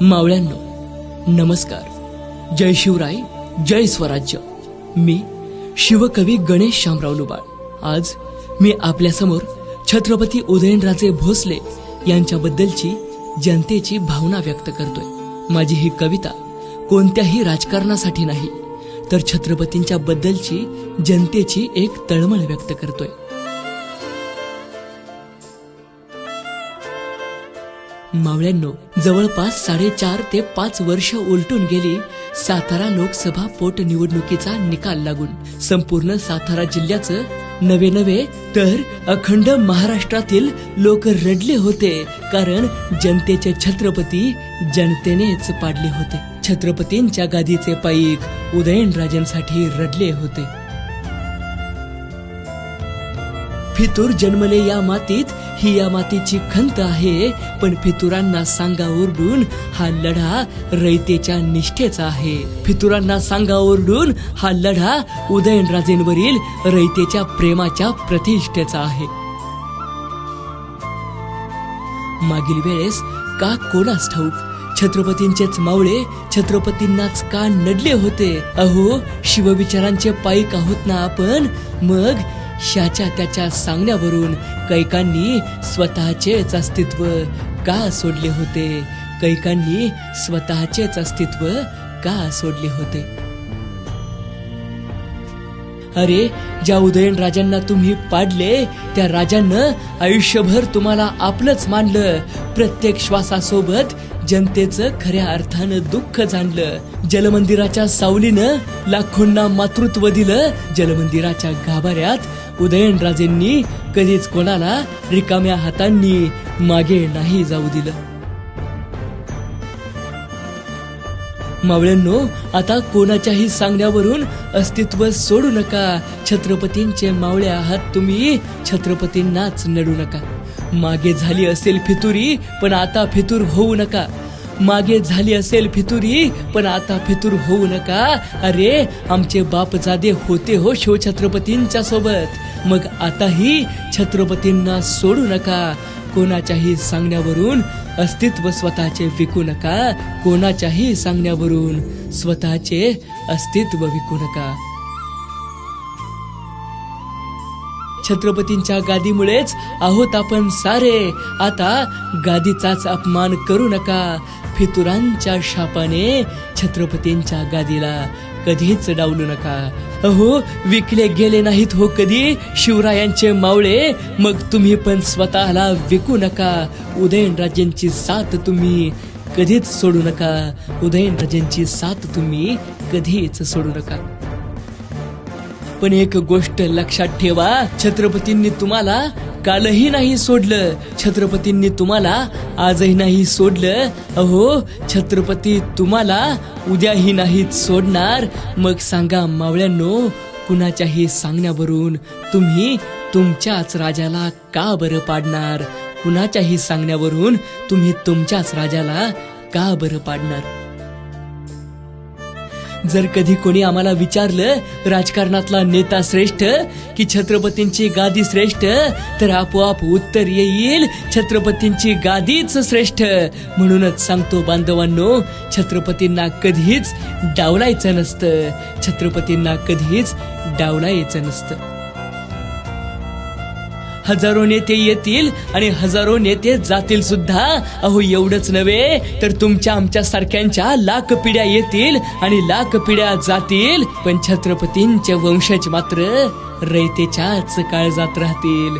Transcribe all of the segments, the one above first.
मावळ्यांनो नमस्कार. जय शिवराय जय स्वराज्य. मी शिवकवी गणेश शामराव लुबाळ. आज मी आपल्यासमोर छत्रपती उदयनराजे भोसले यांच्याबद्दलची जनतेची भावना व्यक्त करतोय. माझी ही कविता कोणत्याही राजकारणासाठी नाही तर छत्रपतींच्या बद्दलची जनतेची एक तळमळ व्यक्त करतोय. मावळ्यांनो जवळपास साडेचार ते पाच वर्ष उलटून गेली सातारा लोकसभा पोटनिवडणुकीचा निकाल लागून. संपूर्ण सातारा जिल्ह्याचं नवे नवे तर अखंड महाराष्ट्रातील लोक रडले होते कारण जनतेचे छत्रपती जनतेनेच पाडले होते. छत्रपतींच्या गादीचे पाईक उदयनराजेंसाठी रडले होते. फितूर जन्मले या मातीत ही या मातीची खंत आहे. पण फितुरांना सांगा ओरडून हा लढा रयतेच्या निष्ठेचा आहे. फितुरांना सांगा ओरडून हा लढा उदयनराजेंवरील रयतेच्या प्रेमाच्या प्रतिष्ठेचा आहे. मागील वेळेस का कोणास ठाऊक? छत्रपतींचेच मावळे छत्रपतींनाच का नडले होते? अहो शिवविचारांचे पायीक आहोत ना आपण? मग शाच्या त्याच्या सांगण्यावरून कैकांनी स्वतःचेच अस्तित्व का सोडले होते? कैकांनी स्वतःचेच अस्तित्व का सोडले होते? अरे ज्या उदयन राजांना तुम्ही पाडले त्या राजांना आयुष्यभर तुम्हाला आपलंच मानलं. प्रत्येक श्वासासोबत जनतेचं खऱ्या अर्थानं दुःख जाणलं. जलमंदिराच्या सावलीनं लाखोंना मातृत्व दिलं. जलमंदिराच्या गाभाऱ्यात उदयनराजेंनी कधीच कोणाला रिकाम्या हातांनी मागे नाही जाऊ दिलं. मावळ्यांनो आता कोणाच्याही सांगण्यावरून अस्तित्व सोडू नका. छत्रपतींचे मावळे आहात तुम्ही छत्रपतींनाच नडू नका. मागे झाली असेल फितुरी पण आता फितूर होऊ नका. मागे झाली असेल फितुरी पण आता फितूर होऊ नका. अरे आमचे बापजादे होते हो शिवछत्रपतींच्या सोबत. मग आताही छत्रपतींना सोडू नका. कोणाच्याही सांगण्यावरून अस्तित्व स्वतःचे विकू नका. कोणाच्याही सांगण्यावरून स्वतःचे अस्तित्व विकू नका. छत्रपतींच्या गादीमुळेच आहोत आपण सारे. आता गादीचाच अपमान करू नका. फितुरांच्या शापाने छत्रपतींच्या गादीला कधीच डावलू नका. अहो विकले गेले नाहीत हो कधी? शिवरायांचे मावळे मग तुम्ही पण स्वतःला विकू नका. उदयनराजेंची साथ तुम्ही कधीच सोडू नका. उदयनराजेंची साथ तुम्ही कधीच सोडू नका. पण एक गोष्ट लक्षात ठेवा छत्रपतींनी तुम्हाला कालही नाही सोडलं. छत्रपतींनी तुम्हाला आजही नाही सोडलं. अहो छत्रपती तुम्हाला उद्याही नाहीत सोडणार. मग सांगा मावळ्यांनो कुणाच्याही सांगण्यावरून तुम्ही तुमच्याच राजाला का बरं पाडणार? कुणाच्याही सांगण्यावरून तुम्ही तुमच्याच राजाला का बरं पाडणार? जर कधी कोणी आम्हाला विचारलं राजकारणातला नेता श्रेष्ठ की छत्रपतींची गादी श्रेष्ठ तर आपोआप उत्तर येईल छत्रपतींची गादीच श्रेष्ठ. म्हणूनच सांगतो बांधवांनो छत्रपतींना कधीच डावलायचं नसतं. छत्रपतींना कधीच डावलायचं नसतं. हजारो नेते येतील आणि हजारो नेते जातील सुद्धा. अहो एवढंच नव्हे तर तुमच्या आमच्या सारख्यांच्या लाख पिढ्या येतील आणि लाख पिढ्या जातील. पण छत्रपतींचे वंशज मात्र रयतेच्याच काळजात राहतील.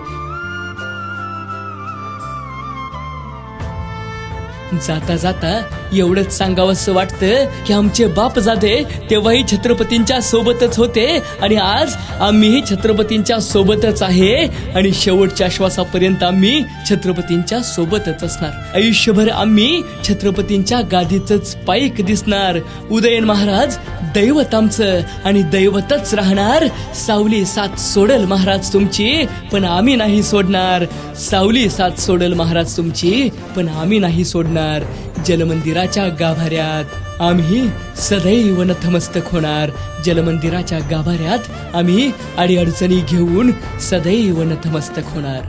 जाता जाता एवढंच सांगावंसं वाटतं की आमचे बाप जाते तेव्हाही छत्रपतींच्या सोबतच होते आणि आज आम्हीही छत्रपतींच्या सोबतच आहे आणि शेवटच्या श्वासापर्यंत आम्ही छत्रपतींच्या सोबतच असणार. आयुष्यभर आम्ही छत्रपतींच्या गादीच पाईक दिसणार. उदयन महाराज दैवत आमचं आणि दैवतच राहणार. सावली साथ सोडल महाराज तुमची पण आम्ही नाही सोडणार. सावली साथ सोडल महाराज तुमची पण आम्ही नाही सोडणार. जलमंदिराच्या गाभाऱ्यात. आम्ही सदैव नतमस्तक होणार. जलमंदिराच्या गाभाऱ्यात आम्ही अडीअडचणी घेऊन सदैव नतमस्तक होणार.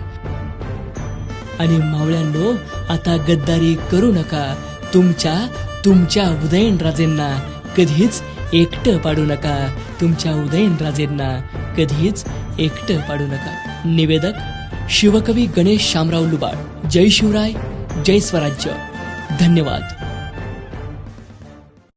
आणि मावळ्यांनो आता गद्दारी करू नका. तुमच्या तुमच्या उदयनराजेंना कधीच एकटं पाडू नका. तुमच्या उदयनराजेंना कधीच एकटं पाडू नका. निवेदक शिवकवी गणेश शामराव लुबाड. जय शिवराय जय स्वराज्य. धन्यवाद.